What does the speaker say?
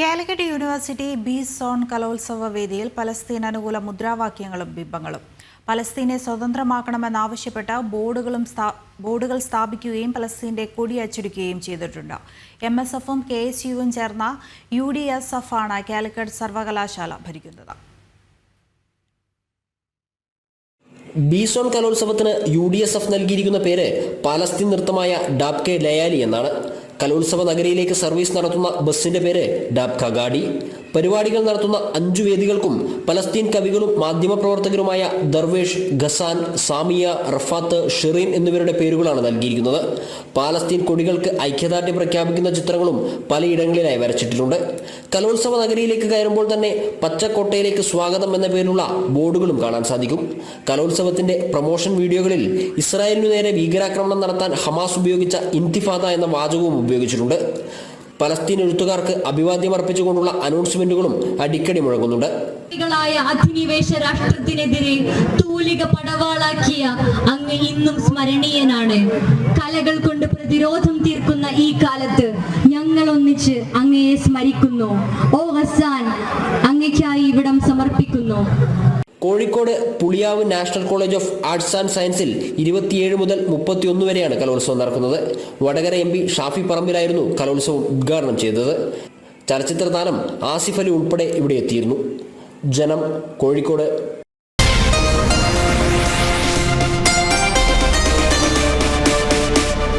Calicut university B zone കലോത്സവ വേദിയിൽ Palestine അനുകൂല മുദ്രാവാക്യങ്ങളും ബിംബങ്ങളും. പലസ്തീനെ സ്വതന്ത്രമാക്കണമെന്നാവശ്യപ്പെട്ട് ബോർഡുകളും ബോർഡുകൾ സ്ഥാപിക്കുകയും പലസ്തീന്റെ കൊടി അച്ചടിക്കുകയും ചെയ്തിട്ടുണ്ട്. എം എസ് എഫും കെ എസ് യുവും ചേർന്ന യു ഡി എസ് എഫ് ആണ് കാലിക്കറ്റ് സർവകലാശാല ഭരിക്കുന്നത്. ബീസോൺ കലോത്സവത്തിന് യു ഡി എസ് എഫ് നൽകിയിരിക്കുന്ന പേര് പാലസ്തീൻ നൃത്തമായ ഡാബ്കെ ലയാലി എന്നാണ്. കലോത്സവ നഗരിയിലേക്ക് സർവീസ് നടത്തുന്ന ബസ്സിന്റെ പേര് ഡാബ്ക ഗാഡി പരിപാടികൾ നടത്തുന്ന അഞ്ചു വേദികൾക്കും പലസ്തീൻ കവികളും മാധ്യമപ്രവർത്തകരുമായ ദർവേഷ് ഖസാൻ സാമിയ റഫാത്ത് ഷെറീൻ എന്നിവരുടെ പേരുകളാണ് നൽകിയിരിക്കുന്നത്. പാലസ്തീൻ കൊടികൾക്ക് ഐക്യദാർഢ്യം പ്രഖ്യാപിക്കുന്ന ചിത്രങ്ങളും പലയിടങ്ങളിലായി വരച്ചിട്ടുണ്ട് കലോത്സവ നഗരിയിലേക്ക് കയറുമ്പോൾ തന്നെ പച്ചക്കോട്ടയിലേക്ക് സ്വാഗതം എന്ന പേരിലുള്ള ബോർഡുകളും കാണാൻ സാധിക്കും. കലോത്സവത്തിന്റെ പ്രൊമോഷൻ വീഡിയോകളിൽ ഇസ്രായേലിനു നേരെ ഭീകരാക്രമണം നടത്താൻ ഹമാസ് ഉപയോഗിച്ച ഇന്തിഫാദ എന്ന വാചകവും ഉപയോഗിച്ചിട്ടുണ്ട്. പലസ്തീൻ എഴുത്തുകാർക്ക് അഭിവാദ്യം അർപ്പിച്ചുകൊണ്ടുള്ള അനൗൺസ്മെന്റുകളും അടിക്കടി മുഴങ്ങുന്നുണ്ട്. അധിനിവേശ രാഷ്ട്രത്തിനെതിരെ തൂലിക പടവാളാക്കിയ അങ്ങ് ഇന്നും സ്മരണീയനാണ്. കലകൾ കൊണ്ട് പ്രതിരോധം തീർക്കുന്ന ഈ കാലത്ത് ഞങ്ങൾ ഒന്നിച്ച് അങ്ങയെ സ്മരിക്കുന്നു. ഓ ഹസാൻ അങ്ങയ്ക്കായി ഇവിടം സമർപ്പിക്കുന്നു. Kozhikode Puliyav national college of arts and സയൻസിൽ ഇരുപത്തിയേഴ് മുതൽ മുപ്പത്തിയൊന്ന് വരെയാണ് കലോത്സവം നടക്കുന്നത്. വടകര എം പി ഷാഫി പറമ്പിലായിരുന്നു കലോത്സവം ഉദ്ഘാടനം ചെയ്തത്. ചലച്ചിത്ര താരം ആസിഫ് അലി ഉൾപ്പെടെ ഇവിടെ എത്തിയിരുന്നു. ജനം കോഴിക്കോട്